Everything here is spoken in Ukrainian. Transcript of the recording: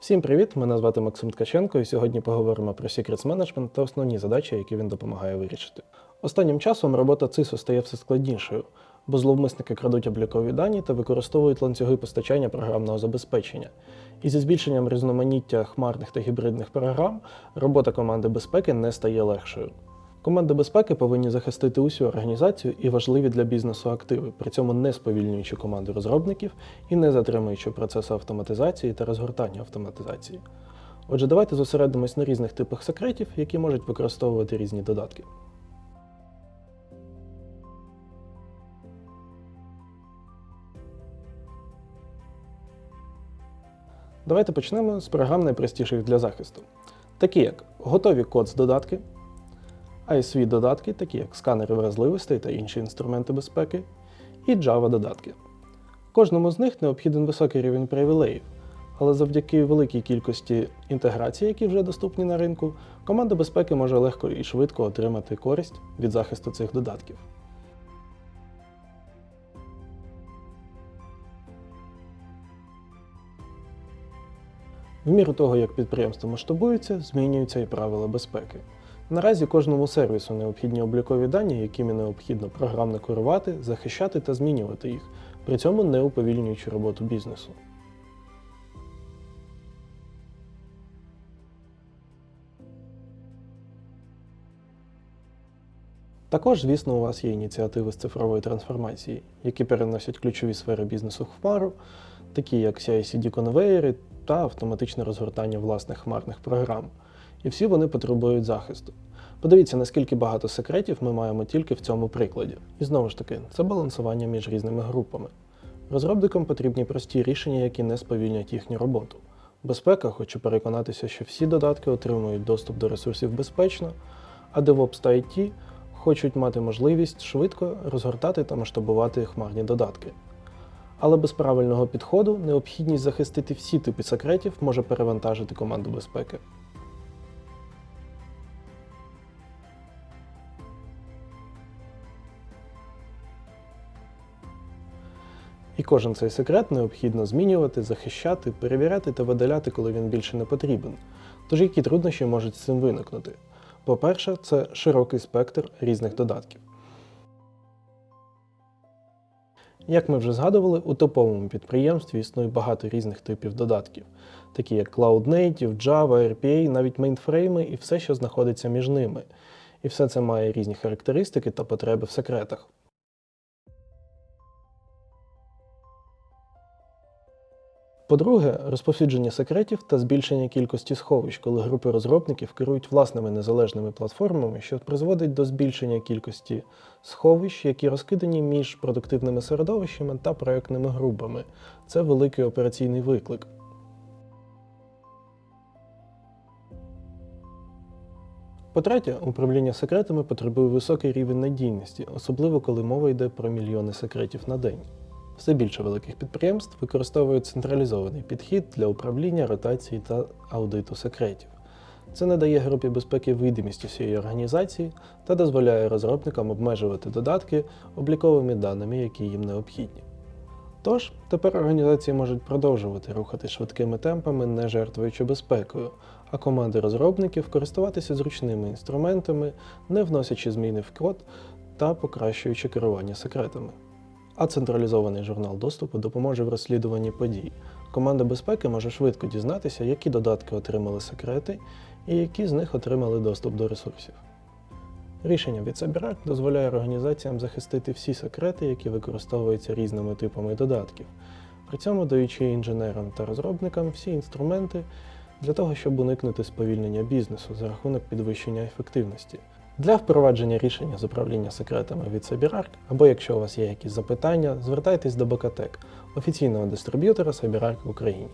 Всім привіт! Мене звати Максим Ткаченко, і сьогодні поговоримо про Secrets Management та основні задачі, які він допомагає вирішити. Останнім часом робота CISO стає все складнішою, бо зловмисники крадуть облікові дані та використовують ланцюги постачання програмного забезпечення. І зі збільшенням різноманіття хмарних та гібридних програм робота команди безпеки не стає легшою. Команди безпеки повинні захистити усю організацію і важливі для бізнесу активи, при цьому не сповільнюючи команду розробників і не затримуючи процесу автоматизації та розгортання автоматизації. Отже, давайте зосередимось на різних типах секретів, які можуть використовувати різні додатки. Давайте почнемо з програм найпростіших для захисту, такі як готові код з додатки, ISV додатки, такі як сканери вразливостей та інші інструменти безпеки, і Java додатки. Кожному з них необхіден високий рівень привілеїв, але завдяки великій кількості інтеграцій, які вже доступні на ринку, команда безпеки може легко і швидко отримати користь від захисту цих додатків. В міру того, як підприємство масштабується, змінюються і правила безпеки. Наразі кожному сервісу необхідні облікові дані, якими необхідно програмно керувати, захищати та змінювати їх, при цьому не уповільнюючи роботу бізнесу. Також, звісно, у вас є ініціативи з цифрової трансформації, які переносять ключові сфери бізнесу в хмару, такі як CI-CD конвейери та автоматичне розгортання власних хмарних програм. І всі вони потребують захисту. Подивіться, наскільки багато секретів ми маємо тільки в цьому прикладі. І знову ж таки, це балансування між різними групами. Розробникам потрібні прості рішення, які не сповільнять їхню роботу. Безпека хоче переконатися, що всі додатки отримують доступ до ресурсів безпечно, а DevOps та IT хочуть мати можливість швидко розгортати та масштабувати хмарні додатки. Але без правильного підходу необхідність захистити всі типи секретів може перевантажити команду безпеки. І кожен цей секрет необхідно змінювати, захищати, перевіряти та видаляти, коли він більше не потрібен. Тож які труднощі можуть з цим виникнути? По-перше, це широкий спектр різних додатків. Як ми вже згадували, у топовому підприємстві існує багато різних типів додатків, такі як Cloud Native, Java, RPA, навіть мейнфрейми і все, що знаходиться між ними. І все це має різні характеристики та потреби в секретах. По-друге, розповсюдження секретів та збільшення кількості сховищ, коли групи розробників керують власними незалежними платформами, що призводить до збільшення кількості сховищ, які розкидані між продуктивними середовищами та проектними групами. Це великий операційний виклик. По-третє, управління секретами потребує високий рівень надійності, особливо коли мова йде про мільйони секретів на день. Все більше великих підприємств використовують централізований підхід для управління, ротації та аудиту секретів. Це надає групі безпеки видимість усієї організації та дозволяє розробникам обмежувати додатки обліковими даними, які їм необхідні. Тож, тепер організації можуть продовжувати рухати швидкими темпами, не жертвуючи безпекою, а команди розробників користуватися зручними інструментами, не вносячи зміни в код та покращуючи керування секретами. А централізований журнал доступу допоможе в розслідуванні подій. Команда безпеки може швидко дізнатися, які додатки отримали секрети і які з них отримали доступ до ресурсів. Рішення від CyberArk дозволяє організаціям захистити всі секрети, які використовуються різними типами додатків, при цьому даючи інженерам та розробникам всі інструменти для того, щоб уникнути сповільнення бізнесу за рахунок підвищення ефективності. Для впровадження рішення з управління секретами від CyberArk, або якщо у вас є якісь запитання, звертайтесь до Bokatech, офіційного дистриб'ютора CyberArk в Україні.